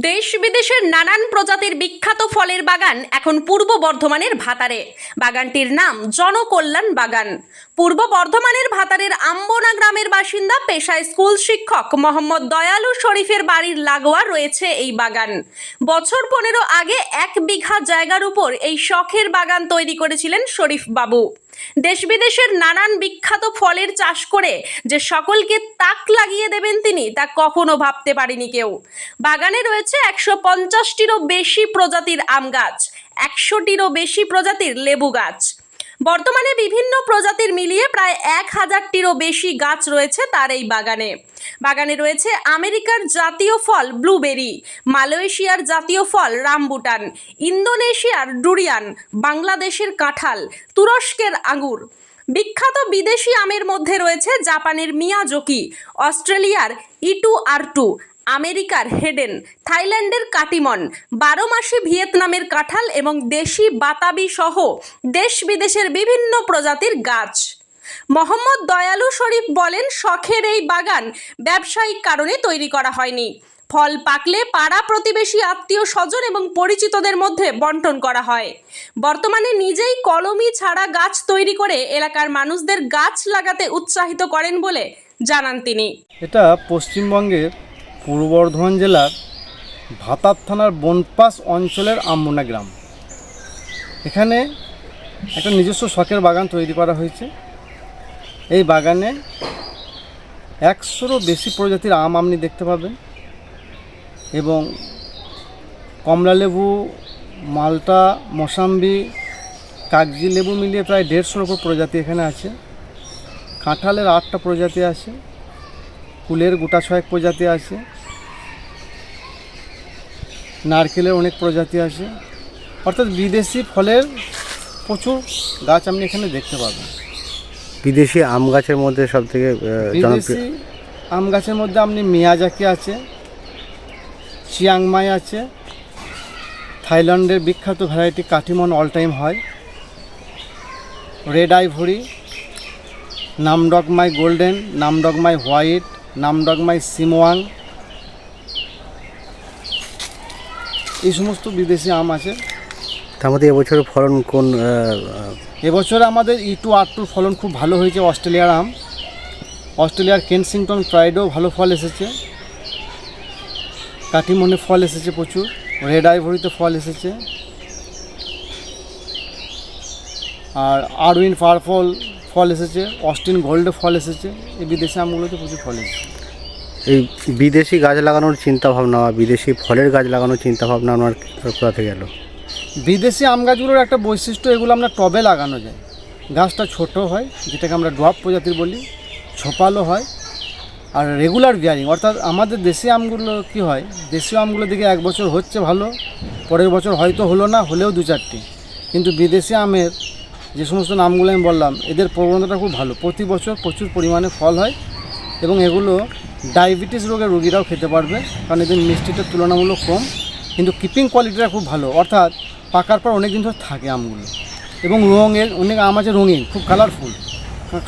দেশ বিদেশের নানান প্রজাতির বিখ্যাত ফলের বাগান এখন পূর্ব বর্ধমানের ভাতারে। বাগানটির নাম জনকল্যাণ বাগান। পূর্ব বর্ধমানের ভাতারের আম্বনা গ্রামের বাসিন্দা পেশায় স্কুল শিক্ষক মোহাম্মদ দয়ালু শরীফের বাড়ির লাগোয়া রয়েছে এই বাগান। বছর পনেরো আগে এক বিঘা জায়গার উপর এই শখের বাগান তৈরি করেছিলেন শরীফ বাবু দেশ বিদেশের নানান বিখ্যাত ফলের চাষ করে যে সকলকে তাক লাগিয়ে দেবেন তিনি, তা কখনো ভাবতে পারেনি কেউ। বাগানে রয়েছে একশো পঞ্চাশটিরও বেশি প্রজাতির আম গাছ, একশোটিরও বেশি প্রজাতির লেবু গাছ। বর্তমানে বিভিন্ন প্রজাতির মিলিয়ে প্রায় এক হাজারটিরও বেশি গাছ রয়েছে তার এই বাগানে। বাগানে রয়েছে আমেরিকার জাতীয় ফল ব্লুবেরি, মালয়েশিয়ার জাতীয় ফল রামবুটান, ইন্দোনেশিয়ার ডুরিয়ান, বাংলাদেশের কাঁঠাল, তুরস্কের আঙুর বিখ্যাত বিদেশি আমের মধ্যে রয়েছে জাপানের মিয়াজোকি, অস্ট্রেলিয়ার ইটু আর টু আমেরিকার হেডেন, থাইল্যান্ডের কাটিমন, বারো মাসে ভিয়েতনামের কাঁঠাল এবং দেশি বাতাবি সহ দেশ বিদেশের বিভিন্ন প্রজাতির গাছ। মোহাম্মদ দয়ালু শরীফ বলেন, শখের এই বাগান ব্যবসায়িক কারণে তৈরি করা হয়নি। ফল পাকলে পাড়া প্রতিবেশী আত্মীয় স্বজন এবং পরিচিতদের মধ্যে বন্টন করা হয়। বর্তমানে নিজেই কলমি ছাড়া গাছ তৈরি করে এলাকার মানুষদের গাছ লাগাতে উৎসাহিত করেন বলে জানান তিনি। এটা পশ্চিমবঙ্গের পূর্ব বর্ধমান জেলার ভাতার থানার বনপাস অঞ্চলের আম্বনা গ্রাম। এখানে একটা নিজস্ব শখের বাগান তৈরি করা হয়েছে। এই বাগানে একশোরও বেশি প্রজাতির আম আপনি দেখতে পাবেন এবং কমলা লেবু, মালটা, মসাম্বি, কাগজি লেবু মিলিয়ে প্রায় দেড়শোর ওপর প্রজাতি এখানে আছে। কাঁঠালের আটটা প্রজাতি আছে। কুলের গোটা ছয়েক প্রজাতি আছে। নারকেলের অনেক প্রজাতি আছে। অর্থাৎ বিদেশি ফলের প্রচুর গাছ আপনি এখানে দেখতে পাবেন। বিদেশি আম গাছের মধ্যে সব থেকে বিদেশি আম গাছের মধ্যে আপনি মিয়াজাকি আছে চিয়াংমাই আছে থাইল্যান্ডের বিখ্যাত ভ্যারাইটি কাঠিমন অল টাইম হয় red ivory Nam Dok Mai golden Nam Dok Mai white Nam Dok Mai সিমোয়াং এই সমস্ত বিদেশি আম আছে। তার মধ্যে এবছরের ফলন কোন এবছর আমাদের ই টু আর টুর ফলন খুব ভালো হয়েছে অস্ট্রেলিয়ার আম। অস্ট্রেলিয়ার কেনসিংটন প্রাইডেও ভালো ফল এসেছে। কাটিমনে ফল এসেছে প্রচুর। রেড আইভরিতে ফল এসেছে। আর আরউইন পারফল ফল এসেছে অস্টিন গোল্ডে ফল এসেছে এই বিদেশি আমগুলোতে প্রচুর ফল এসেছে। এই বিদেশি গাছ লাগানোর চিন্তা ভাবনা বা বিদেশি ফলের গাছ লাগানোর চিন্তা ভাবনা আমার কোথা থেকে গেল বিদেশি আম গাছগুলোর একটা বৈশিষ্ট্য এগুলো আমরা টবে লাগানো যায়। গাছটা ছোট হয় যেটাকে আমরা ড্রপ প্রজাতির বলি ছোপালো হয় আর রেগুলার বিয়ারিং। অর্থাৎ আমাদের দেশি আমগুলো কি হয় দেশীয় আমগুলো দিকে এক বছর হচ্ছে ভালো পরের বছর হয়তো হলো না হলেও দু চারটি। কিন্তু বিদেশি আমের যে সমস্ত নামগুলো আমি বললাম এদের প্রবণতাটা খুব ভালো। প্রতি বছর প্রচুর পরিমাণে ফল হয় এবং এগুলো ডায়াবেটিস রোগের রোগীরাও খেতে পারবে কারণ এদের মিষ্টিটা তুলনামূলক কম কিন্তু কিপিং কোয়ালিটিটা খুব ভালো। অর্থাৎ পাকার পর অনেক দিন ধরে থাকে আমগুলো। এবং রঙের অনেক আম আছে রঙিন খুব কালারফুল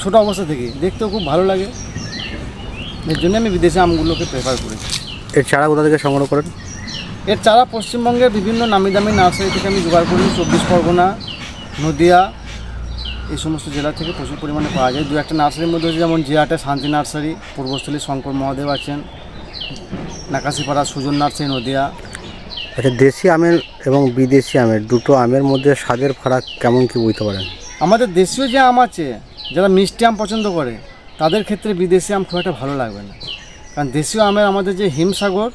ছোটো অবস্থা থেকে। দেখতেও খুব ভালো লাগে। এর জন্য আমি বিদেশি আমগুলোকে প্রেফার করি এর চারা কোথা থেকে সংগ্রহ করেন? এর চারা পশ্চিমবঙ্গের বিভিন্ন নামি দামি নার্সারি থেকে আমি জোগাড় করি চব্বিশ পরগনা নদিয়া এই সমস্ত জেলা থেকে প্রচুর পরিমাণে পাওয়া যায়। দু একটা নার্সারির মধ্যে হচ্ছে যেমন জিয়াটে শান্তি নার্সারি পূর্বস্থলী শঙ্কর মহাদেব আছেন নাকাশিপাড়া সুজন নার্সারি নদিয়া। আচ্ছা দেশি আমের এবং বিদেশি আমের দুটো আমের মধ্যে স্বাদের ফারাক কেমন কি বুঝতে পারেন? আমাদের দেশীয় যে আম আছে যারা মিষ্টি আম পছন্দ করে তাদের ক্ষেত্রে বিদেশি আম খুব একটা ভালো লাগবে না। কারণ দেশীয় আমের আমাদের যে হিমসাগর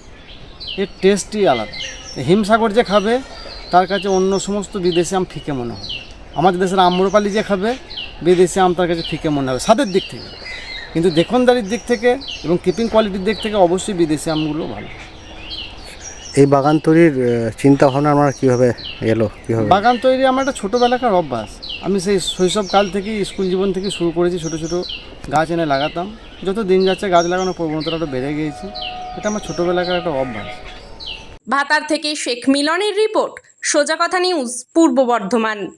এর টেস্টই আলাদা। হিমসাগর যে খাবে তার কাছে অন্য সমস্ত বিদেশি আম ফিকে মনে হবে আমাদের দেশের আম্রপালি যে খাবে বিদেশি আম তার কাছে ফিকে মনে হবে স্বাদের দিক থেকে। কিন্তু দেখনদারির দিক থেকে এবং কিপিং কোয়ালিটির দিক থেকে অবশ্যই বিদেশি আমগুলো ভালো। এই বাগান তৈরির চিন্তা ভাবনা আমার কীভাবে এলো? কীভাবে? বাগান তৈরি আমার একটা ছোটোবেলাকার অভ্যাস। আমি সেই শৈশবকাল থেকেই স্কুল জীবন থেকে শুরু করেছি ছোটো ছোটো গাছ এনে লাগাতাম। যত দিন যাচ্ছে গাছ লাগানোর প্রবণতাটা বেড়ে গিয়েছে। এটা আমার ছোটোবেলাকার একটা অভ্যাস। ভাতার থেকে শেখ মিলনের রিপোর্ট সোজা কথা নিউজ পূর্ব বর্ধমান।